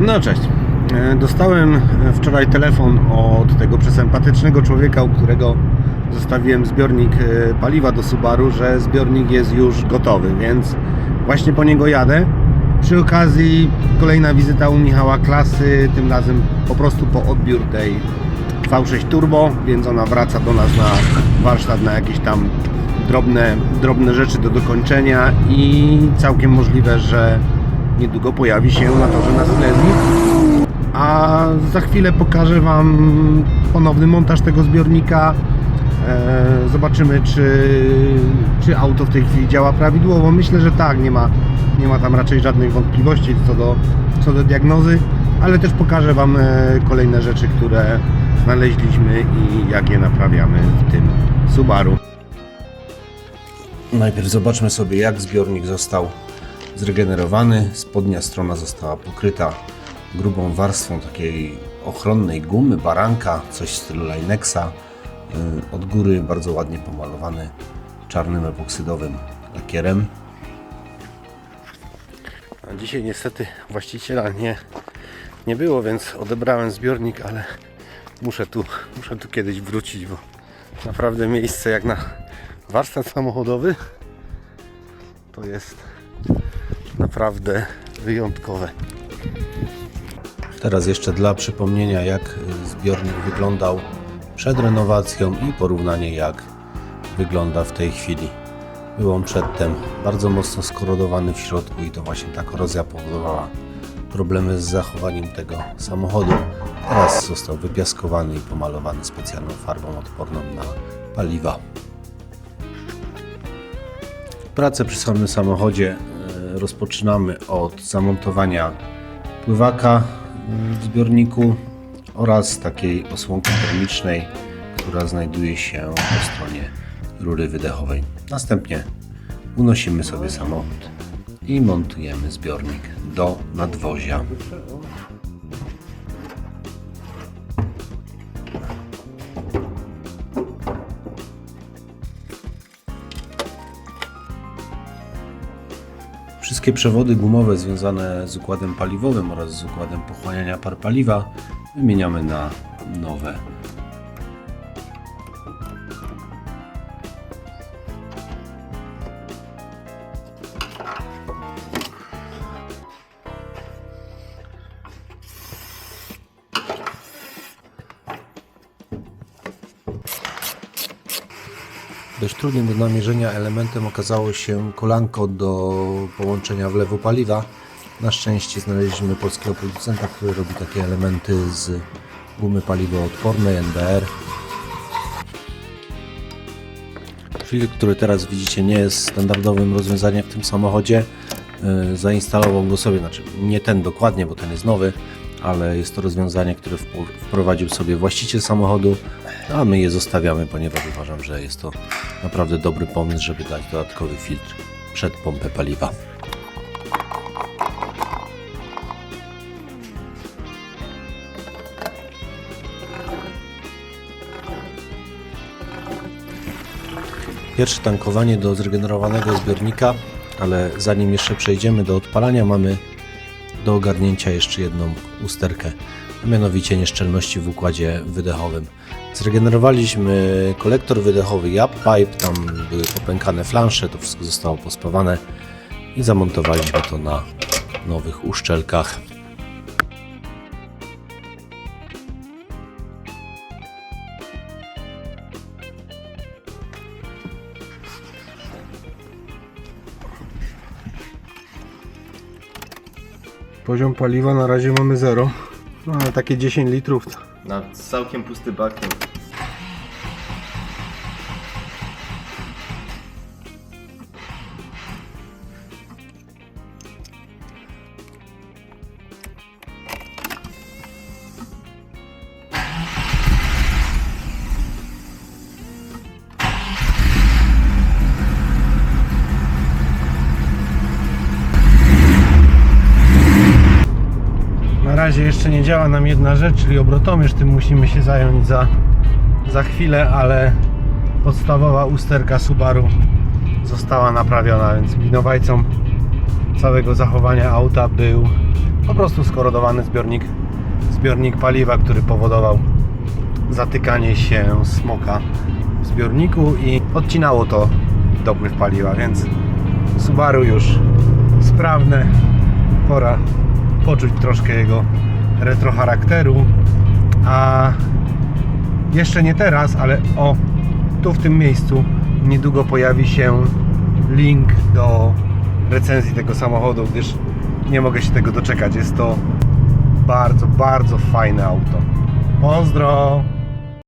No cześć. E, Dostałem e, wczoraj telefon od tego przesympatycznego człowieka, u którego zostawiłem zbiornik e, paliwa do Subaru, że zbiornik jest już gotowy, więc właśnie po niego jadę. Przy okazji kolejna wizyta u Michała Klasy, tym razem po prostu po odbiór tej V6 Turbo, więc ona wraca do nas na warsztat na jakieś tam drobne, drobne rzeczy do dokończenia i całkiem możliwe, że niedługo pojawi się na torze na Silesii. A za chwilę pokażę Wam ponowny montaż tego zbiornika. E, Zobaczymy, czy, czy auto w tej chwili działa prawidłowo. Myślę, że tak, nie ma, nie ma tam raczej żadnych wątpliwości co do, co do diagnozy, ale też pokażę Wam e, kolejne rzeczy, które znaleźliśmy i jak je naprawiamy w tym Subaru. Najpierw zobaczmy sobie, jak zbiornik został zregenerowany. Spodnia strona została pokryta grubą warstwą takiej ochronnej gumy, baranka, coś w stylu Linexa. Yy, Od góry bardzo ładnie pomalowany czarnym epoksydowym lakierem. A dzisiaj niestety właściciela nie, nie było, więc odebrałem zbiornik, ale muszę tu, muszę tu kiedyś wrócić, bo naprawdę miejsce jak na warsztat samochodowy to jest naprawdę wyjątkowe. Teraz jeszcze dla przypomnienia, jak zbiornik wyglądał przed renowacją i porównanie, jak wygląda w tej chwili. Był on przedtem bardzo mocno skorodowany w środku i to właśnie ta korozja powodowała problemy z zachowaniem tego samochodu. Teraz został wypiaskowany i pomalowany specjalną farbą odporną na paliwa. Pracę przy samym samochodzie rozpoczynamy od zamontowania pływaka w zbiorniku oraz takiej osłonki termicznej, która znajduje się po stronie rury wydechowej. Następnie unosimy sobie samochód i montujemy zbiornik do nadwozia. Wszystkie przewody gumowe związane z układem paliwowym oraz z układem pochłaniania par paliwa wymieniamy na nowe. Dość trudnym do namierzenia elementem okazało się kolanko do połączenia wlewu paliwa. Na szczęście znaleźliśmy polskiego producenta, który robi takie elementy z gumy paliwoodpornej NBR. Filtr, który teraz widzicie, nie jest standardowym rozwiązaniem w tym samochodzie. Yy, Zainstalował go sobie, znaczy nie ten dokładnie, bo ten jest nowy, ale jest to rozwiązanie, które wprowadził sobie właściciel samochodu, a my je zostawiamy, ponieważ uważam, że jest to naprawdę dobry pomysł, żeby dać dodatkowy filtr przed pompę paliwa. Pierwsze tankowanie do zregenerowanego zbiornika, ale zanim jeszcze przejdziemy do odpalania, mamy do ogarnięcia jeszcze jedną usterkę, a mianowicie nieszczelności w układzie wydechowym. Zregenerowaliśmy kolektor wydechowy Yap Pipe, tam były popękane flansze, to wszystko zostało pospawane i zamontowaliśmy to na nowych uszczelkach. Poziom paliwa na razie mamy 0, no, ale takie 10 litrów Na całkiem pusty bakiem. Razie jeszcze nie działa nam jedna rzecz, czyli obrotomierz. Tym musimy się zająć za, za chwilę, ale podstawowa usterka Subaru została naprawiona, więc winowajcą całego zachowania auta był po prostu skorodowany zbiornik, zbiornik paliwa, który powodował zatykanie się smoka w zbiorniku i odcinało to dopływ paliwa, więc Subaru już sprawne. Pora poczuć troszkę jego retro charakteru. A jeszcze nie teraz, ale o tu w tym miejscu niedługo pojawi się link do recenzji tego samochodu, gdyż nie mogę się tego doczekać. Jest to bardzo, bardzo fajne auto. Pozdro!